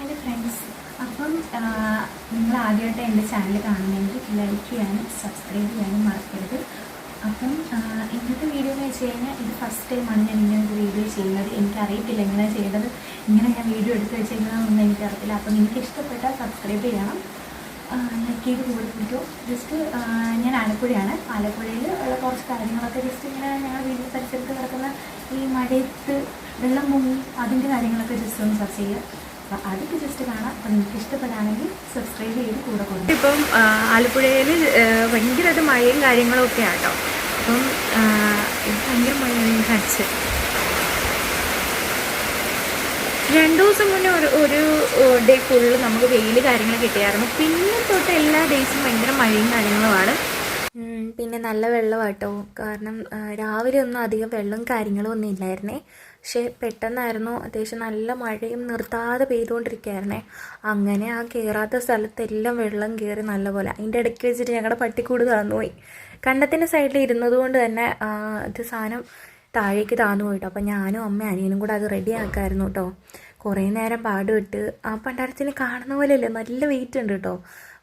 Hi friends അപ്പം നിങ്ങൾ ആദ്യമായിട്ട് എന്റെ ചാനൽ കാണുന്നെങ്കിൽ ലൈക്ക് ചെയ്യാനും സബ്സ്ക്രൈബ് ചെയ്യാനും മറക്കരുത്. അപ്പം ഇന്നത്തെ വീഡിയോ എന്ന് വെച്ച് കഴിഞ്ഞാൽ ഇത് ഫസ്റ്റ് ടൈമാണ് ഞാൻ ഇങ്ങനെ ഒരു വീഡിയോ ചെയ്യുന്നത്. എനിക്കറിയത്തില്ല എങ്ങനെ ചെയ്തത്. ഇങ്ങനെ ഞാൻ വീഡിയോ എടുത്ത് വെച്ചേക്കുന്നതെന്നൊന്നും എനിക്കറിയത്തില്ല. അപ്പം നിങ്ങൾക്ക് ഇഷ്ടപ്പെട്ടാൽ സബ്സ്ക്രൈബ് ചെയ്യണം ലൈക്ക് ചെയ്ത് കൊടുത്തിട്ടോ. ജസ്റ്റ് ഞാൻ ആലപ്പുഴയാണ്. ആലപ്പുഴയിൽ ഉള്ള കുറച്ച് കാര്യങ്ങളൊക്കെ ജസ്റ്റ് ഇങ്ങനെ ഞങ്ങളുടെ വീടിന്റെ പരിസരത്ത് കിടക്കുന്ന ഈ മഴയത്ത് വെള്ളം മുങ്ങി അതിന്റെ കാര്യങ്ങളൊക്കെ ജസ്റ്റ് ഒന്ന് ചർച്ച ചെയ്യുക. അപ്പോൾ അതൊക്കെ ജസ്റ്റ് കാണാം. അപ്പോൾ നിങ്ങൾക്ക് ഇഷ്ടപ്പെടുകയാണെങ്കിൽ സബ്സ്ക്രൈബ് ചെയ്ത് കൂടെ കൊടുക്കും ഇപ്പം ആലപ്പുഴയിൽ ഭയങ്കരമായിട്ട് മഴയും കാര്യങ്ങളും ഒക്കെ ആട്ടോ. അപ്പം ഭയങ്കര മഴയാണ് കാണിച്ച് രണ്ടു ദിവസം മുന്നേ ഒരു ഒരു ഡേ ഫുള്ള് നമുക്ക് വെയിൽ കാര്യങ്ങൾ കിട്ടിയായിരുന്നു. പിന്നെ തൊട്ട് എല്ലാ ഡേയ്സും ഭയങ്കര മഴയും കാര്യങ്ങളുമാണ്. പിന്നെ നല്ല വെള്ളമാട്ടോ. കാരണം രാവിലെ ഒന്നും അധികം വെള്ളം കാര്യങ്ങളും ഒന്നും ഇല്ലായിരുന്നേ. പക്ഷേ പെട്ടെന്നായിരുന്നു അത്യാവശ്യം നല്ല മഴയും നിർത്താതെ പെയ്തുകൊണ്ടിരിക്കുകയായിരുന്നേ. അങ്ങനെ ആ കയറാത്ത സ്ഥലത്തെല്ലാം വെള്ളം കയറി നല്ലപോലെ. അതിന്റെ ഇടയ്ക്ക് വെച്ചിട്ട് ഞങ്ങളുടെ പട്ടിക്കൂട് താന്നുപോയി. കണ്ടത്തിന്റെ സൈഡിൽ ഇരുന്നത് കൊണ്ട് തന്നെ ഇത് സാധനം താഴേക്ക് താന്നു പോയിട്ടോ അപ്പം ഞാനും അമ്മ അനിയനും കൂടെ അത് റെഡി ആക്കായിരുന്നു കേട്ടോ കുറേ നേരം പാടുവിട്ട് ആ പണ്ടാരത്തിന് കാണുന്ന പോലെയല്ലേ? നല്ല വെയിറ്റ് ഉണ്ട് കേട്ടോ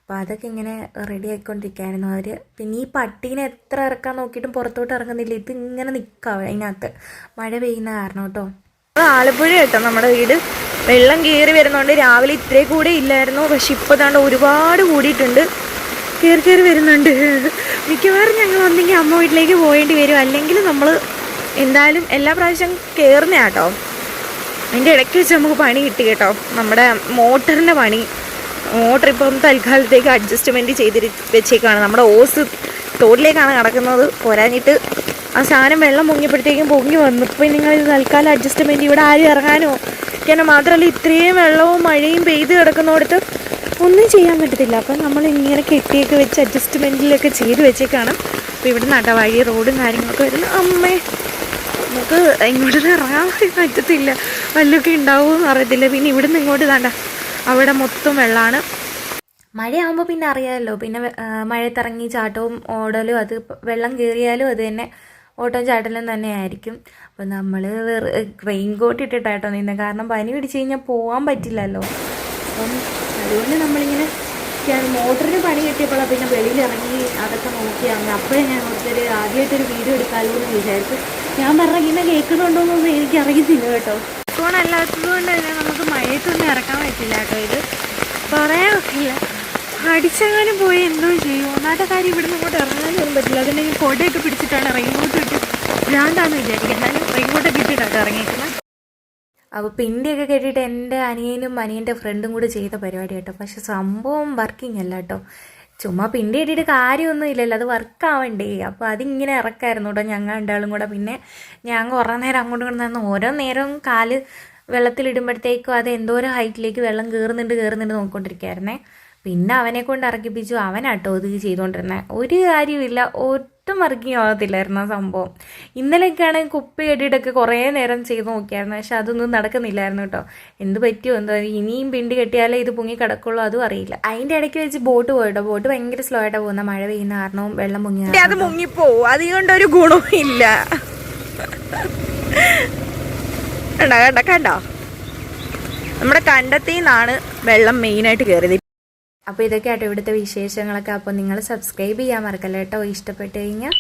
അപ്പോൾ അതൊക്കെ ഇങ്ങനെ റെഡി ആയിക്കൊണ്ടിരിക്കുകയായിരുന്നു അവർ പിന്നെ ഈ പട്ടീനെ എത്ര ഇറക്കാൻ നോക്കിയിട്ടും പുറത്തോട്ട് ഇറങ്ങുന്നില്ല. ഇത് ഇങ്ങനെ നിൽക്കാം അതിനകത്ത്. മഴ പെയ്യുന്ന കാരണം കേട്ടോ. ആലപ്പുഴ കേട്ടോ നമ്മുടെ വീട്. വെള്ളം കയറി വരുന്നതുകൊണ്ട് രാവിലെ ഇത്രേ കൂടെ ഇല്ലായിരുന്നു. പക്ഷെ ഇപ്പോൾ താണ്ട് ഒരുപാട് കൂടിയിട്ടുണ്ട്. കയറി കയറി വരുന്നുണ്ട്. മിക്കവാറും ഞങ്ങൾ ഒന്നെങ്കിൽ അമ്മ വീട്ടിലേക്ക് പോയേണ്ടി വരും. അല്ലെങ്കിൽ നമ്മൾ എന്തായാലും എല്ലാ പ്രാവശ്യം കയറുന്ന കേട്ടോ അതിന്റെ ഇടയ്ക്ക് വെച്ച് നമുക്ക് പണി കിട്ടി കേട്ടോ. നമ്മുടെ മോട്ടറിന്റെ പണി. മോട്ടർ ഇപ്പം തൽക്കാലത്തേക്ക് അഡ്ജസ്റ്റ്മെന്റ് ചെയ്ത് വെച്ചേക്കാണ്. നമ്മുടെ ഓസ് തോട്ടിലേക്കാണ് കിടക്കുന്നത്. പോരാഞ്ഞിട്ട് ആ സാധനം വെള്ളം പൊങ്ങിയപ്പോഴത്തേക്കും പൊങ്ങി വന്നു. ഇപ്പം നിങ്ങൾ ഇത് തൽക്കാലം അഡ്ജസ്റ്റ്മെന്റ് ഇവിടെ ആരും ഇറങ്ങാനോ? കാരണം മാത്രമല്ല ഇത്രയും വെള്ളവും മഴയും പെയ്ത് കിടക്കുന്നിടത്ത് ഒന്നും ചെയ്യാൻ പറ്റത്തില്ല. അപ്പം നമ്മൾ ഇങ്ങനെ കെട്ടിയൊക്കെ വെച്ച് അഡ്ജസ്റ്റ്മെന്റിലൊക്കെ ചെയ്ത് വെച്ചേക്കാണ്. അപ്പോൾ ഇവിടെ നടവഴി വഴി റോഡും കാര്യങ്ങളൊക്കെ വരുന്നു അമ്മേ നമുക്ക് ഇങ്ങോട്ട് ഇറങ്ങാൻ പറ്റത്തില്ല. വല്ലതൊക്കെ ഉണ്ടാവുമെന്ന് അറിയത്തില്ല. പിന്നെ ഇവിടുന്ന് ഇങ്ങോട്ട് താണ്ട അവിടെ മൊത്തം വെള്ളമാണ് മഴയാകുമ്പോൾ പിന്നെ അറിയാമല്ലോ പിന്നെ മഴത്തിറങ്ങി ചാട്ടവും ഓടലും അത് വെള്ളം കയറിയാലും അത് തന്നെ ഓട്ടം ചാട്ടലും തന്നെ ആയിരിക്കും. അപ്പോൾ നമ്മൾ റെയിൻ കോട്ട് ഇട്ടിട്ടാട്ടോ നിന്ന്. കാരണം പനി പിടിച്ച് കഴിഞ്ഞാൽ പോകാൻ പറ്റില്ലല്ലോ. അപ്പം അതുകൊണ്ട് നമ്മളിങ്ങനെ മോട്ടറിന് പണി കിട്ടിയപ്പോഴാണ് പിന്നെ വെളിയിൽ ഇറങ്ങി അതൊക്കെ നോക്കിയാണ് അപ്പോഴേ ഞാൻ ഒരു ആദ്യമായിട്ടൊരു വീഡിയോ എടുക്കാമല്ലോ എന്ന് വിചാരിച്ചു. ഞാൻ പറഞ്ഞ ഇങ്ങനെ കേൾക്കുന്നുണ്ടോ എന്നൊന്നും എനിക്കറിയത്തില്ല കേട്ടോ. ഫോൺ അല്ലാത്തത് കൊണ്ട് തന്നെ നമുക്ക് മഴയത്തൊന്നും ഇറക്കാൻ പറ്റില്ല കേട്ടോ ഇത്. പറയാൻ പറ്റില്ല അടിച്ചെങ്ങാനും പോയി എന്തോ ചെയ്യും. ഒന്നാമത്തെ കാര്യം ഇവിടുന്ന് ഇങ്ങോട്ട് ഇറങ്ങാനൊന്നും പറ്റില്ല. അതിന്റെ ഈ കൊടയൊക്കെ പിടിച്ചിട്ടാണ് റെയിൻകോട്ട് ഇട്ട് ഭ്രാന്താന്ന് വിചാരിക്കുക എന്നാലും റെയിൻകോട്ടൊക്കെ ഇട്ടിട്ടാട്ടോ ഇറങ്ങിയിരിക്കുന്നത് അപ്പോൾ പിണ്ടിയൊക്കെ കെട്ടിയിട്ട് എന്റെ അനിയനും അനിയന്റെ ഫ്രണ്ടും കൂടെ ചെയ്ത പരിപാടി കേട്ടോ പക്ഷെ സംഭവം വർക്കിംഗ് അല്ല കേട്ടോ. ചുമ്മാ പിണ്ടി കെട്ടിയിട്ട് കാര്യമൊന്നും ഇല്ലല്ലോ അത് വർക്കാവണ്ടേ അപ്പോൾ അതിങ്ങനെ ഇറക്കായിരുന്നു കേട്ടോ ഞങ്ങൾ രണ്ടാളും കൂടെ. പിന്നെ ഞാൻ കുറേ നേരം അങ്ങോട്ടും ഇങ്ങോട്ടും നിന്ന് ഓരോ നേരവും കാൽ വെള്ളത്തിലിടുമ്പോഴത്തേക്കും അത് എന്തോരം ഹൈറ്റിലേക്ക് വെള്ളം കയറുന്നുണ്ട് കയറുന്നുണ്ട് നോക്കിക്കൊണ്ടിരിക്കുകയായിരുന്നേ പിന്നെ അവനെ കൊണ്ട് ഇറക്കിപ്പിച്ചു അവനാട്ടോ ഇത് ചെയ്തുകൊണ്ടിരുന്നത് ഒരു കാര്യമില്ല ഒട്ടും വർക്കിംഗ് ആവത്തില്ലായിരുന്നു ആ സംഭവം. ഇന്നലെയൊക്കെയാണെങ്കിൽ കുപ്പി കെട്ടിയിട്ടൊക്കെ കുറേ നേരം ചെയ്ത് നോക്കിയായിരുന്നു. പക്ഷെ അതൊന്നും നടക്കുന്നില്ലായിരുന്നു കേട്ടോ. എന്ത് പറ്റിയോ? എന്തോ? ഇനിയും പിണ്ടി കെട്ടിയാലേ ഇത് പൊങ്ങി കിടക്കുള്ളൂ. അതും അറിയില്ല. അതിന്റെ ഇടയ്ക്ക് വെച്ച് ബോട്ട് പോയിട്ടോ ബോട്ട് ഭയങ്കര സ്ലോ ആയിട്ട് പോകുന്ന. മഴ പെയ്യുന്ന കാരണവും വെള്ളം പൊങ്ങി അത് മുങ്ങിപ്പോവും അതുകൊണ്ടൊരു ഗുണവും ഇല്ല. കണ്ട കണ്ട കണ്ടോ? നമ്മുടെ കണ്ടത്തിൽ നിന്നാണ് വെള്ളം മെയിനായിട്ട് കയറിയത് അപ്പോൾ ഇതൊക്കെ ആട്ടോ ഇവിടുത്തെ വിശേഷങ്ങളൊക്കെ. അപ്പോൾ നിങ്ങൾ സബ്സ്ക്രൈബ് ചെയ്യാൻ മറക്കല്ല കേട്ടോ. ഇഷ്ടപ്പെട്ട് കഴിഞ്ഞാൽ